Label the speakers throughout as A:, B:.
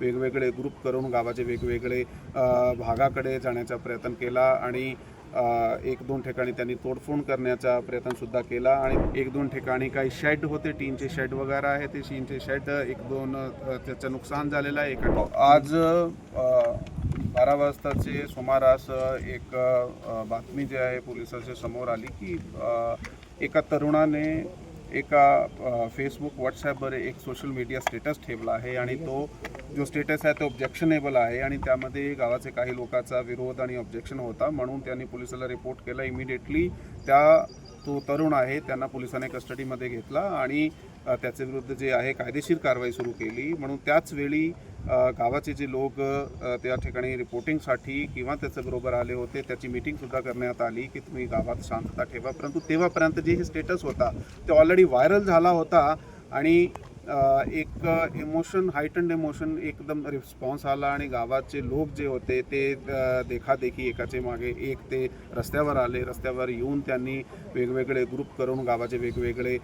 A: वेगवेगळे ग्रुप करून गावाचे वेगवेगळे भागाकडे जाण्याचा प्रयत्न केला आणि एक दोन ठिकाणी त्यांनी तोडफोड करण्याचा प्रयत्नसुद्धा केला आणि एक दोन ठिकाणी काही शेड होते टीनचे शेड वगैरे आहे ते टीनचे शेड एक दोन त्याचं नुकसान झालेलं आहे. एका आज बारा वाजताचे सुमारास एक बातमी जी आहे पोलिसांच्या समोर आली की एका तरुणाने एका फेसबुक व्हॉट्सॲपवर एक सोशल मीडिया स्टेटस ठेवला आहे आणि तो जो स्टेटस आहे तो ऑब्जेक्शनेबल आहे आणि त्यामध्ये गावाचे काही लोकांचा विरोध आणि ऑब्जेक्शन होता म्हणून त्यांनी पोलिसाला रिपोर्ट केला. इमिडिएटली त्या तो तरुण आहे त्यांना पोलिसांनी कस्टडीमध्ये घेतला आणि त्याचे विरुद्ध जे आहे कायदेशीर कारवाई सुरू केली. म्हणून त्याच वेळी गावाचे जे लोक त्या ठिकाणी रिपोर्टिंगसाठी किंवा त्याच्याबरोबर आले होते त्याची मीटिंगसुद्धा करण्यात आली की तुम्ही गावात शांतता ठेवा. परंतु तेव्हापर्यंत जे हे स्टेटस होता ते ऑलरेडी व्हायरल झाला होता. आणि एक इमोशन हायटंड इमोशन एकदम रिस्पॉन्स आला आणि गावाचे लोक जे होते ते देखादेखी एकाचे मागे एक ते रस्त्यावर आले. रस्त्यावर येऊन त्यांनी वेगवेगळे ग्रुप करून गावाचे वेगवेगळे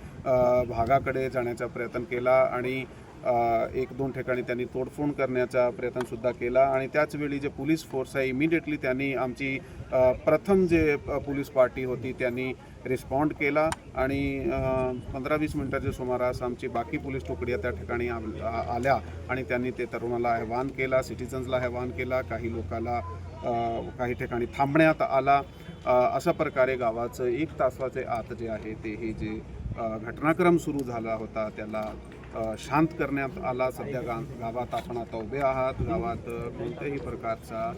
A: भागाकडे जाण्याचा प्रयत्न केला आणि एक दोन ठिकाणी त्यांनी तोडफोड करण्याचा प्रयत्नसुद्धा केला आणि त्याचवेळी जे पोलीस फोर्स आहे इमिडिएटली त्यांनी आमची प्रथम जे पोलीस पार्टी होती त्यांनी रिस्पॉन्ड केला आणि पंधरा वीस मिनटाच्या सुमारास आमची बाकी पोलीस तुकड्या त्या ठिकाणी आ- आल्या आणि त्यांनी ते तरुणाला आव्हान केला सिटिझन्सला आव्हान केला काही लोकाला काही ठिकाणी थांबण्यात आला. अशा प्रकारे गावाचं एक तासाचे आत जे आहे ते हे जे घटनाक्रम सुरू झाला होता त्याला शांत करण्यात आला. सध्या गा गावात आपण आता उभे आहात. गावात कोणत्याही प्रकारचा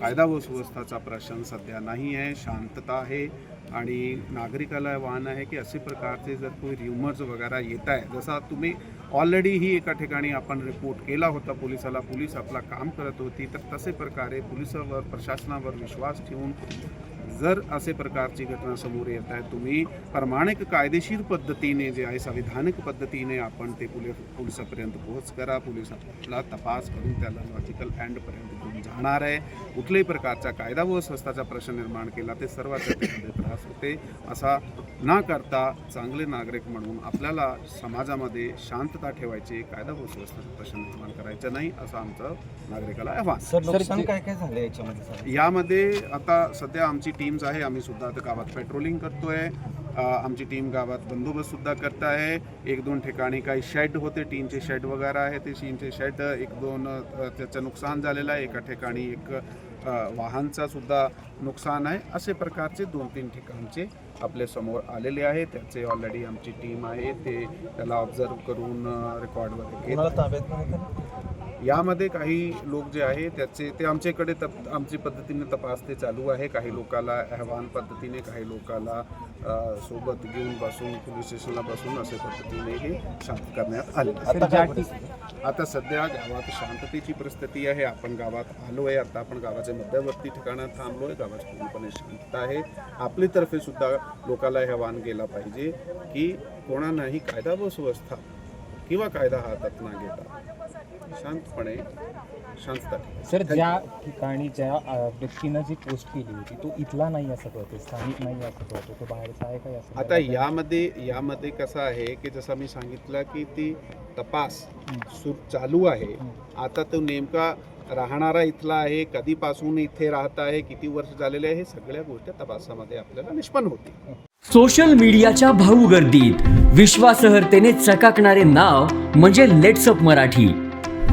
A: कायदा व सुव्यवस्थाचा प्रश्न सध्या नाही आहे. शांतता आहे आणि नागरिकाला आव्हान आहे की असे प्रकारचे जर कोणी र्युमर्स वगैरे येत आहे जसा तुम्ही ऑलरेडी ही एका ठिकाणी आपण रिपोर्ट केला होता पोलिसाला पोलीस आपला काम करत होती तर तसे प्रकारे पोलिसावर प्रशासनावर विश्वास ठेवून जर असे प्रकारची घटना समोर येत आहे तुम्ही प्रमाणिक कायदेशीर पद्धतीने जे आहे संविधानिक पद्धतीने आपण ते पोलीस पोलिसापर्यंत पोहोच करा. पोलीस आपला तपास करून त्याला लॉजिकल एंडपर्यंत घेऊन जाणार आहे. कुठल्याही प्रकारचा कायदा व संस्थाचा प्रश्न निर्माण केला ते त्यामध्ये त्रास होते. असा न करता चांगले नागरिक म्हणून आपल्याला समाजामध्ये शांतता ठेवायची कायदा व सुव्यवस्थेचा प्रश्न निर्माण करायचा नाही असं आमचं नागरिकाला आव्हान.
B: सर नुकसान काय काय झालं याच्यामध्ये सर?
A: यामध्ये आता सध्या आमची टीम्स आहे. आम्ही सुद्धा आता गावात पेट्रोलिंग करतोय. अ, आमची टीम गावात बंदोबस्त सुद्धा करत आहे एक दोन ठिकाणी काही शेड होते. टीनचे शेड वगैरे आहे ते टीनचे शेड एक दोन त्याचं नुकसान झालेलं आहे. एका ठिकाणी एक वाहनचा सुद्धा नुकसान आहे. असे प्रकारचे दोन तीन ठिकाणचे आपल्यासमोर आलेले आहे त्याचे ऑलरेडी आमची टीम आहे. ते त्याला ऑब्झर्व करून रेकॉर्ड वगैरे यामध्ये काही लोक जे आहे त्याचे ते आमच्याकडे तप आमची पद्धतीने तपास ते चालू आहे. काही लोकाला अहवान पद्धतीने काही लोकाला सोबत घेऊन बसून पोलीस स्टेशनला बसून असे पद्धतीने हे शांत करण्यात आले.
B: आता
A: सध्या गावात शांततेची परिस्थिती आहे. आपण गावात आलो आहे आता आपण गावाच्या मध्यवर्ती ठिकाणात थांबलो आहे गावात पूर्णपणे शांतता आहे. आपली तर्फे सुद्धा लोकाला हे आव्हान केलं पाहिजे की कोणालाही कायदा व सुव्यवस्था किंवा कायदा हातात न घेता शांतपणे शांतता.
C: सर ज्या ठिकाणी ज्या व्यक्तीनं जी पोस्ट केली होती तो इथला नाही असं कळते स्थानिक नाही असं कळतं तो बाहेरचा आहे काय असं
A: आता यामध्ये यामध्ये कसं आहे की जसं मी सांगितलं की ती तपास सुर चालू आहे. आता तो नेमका राहणारा इथला आहे कधीपासून इथे राहत आहे किती वर्ष झालेले आहे हे सगळ्या गोष्टी तपासामध्ये आपल्याला निष्पन्न होतील.
D: सोशल मीडियाच्या भाऊ गर्दीत विश्वासार्हतेने चकाकणारे नाव म्हणजे लेट्सअप मराठी.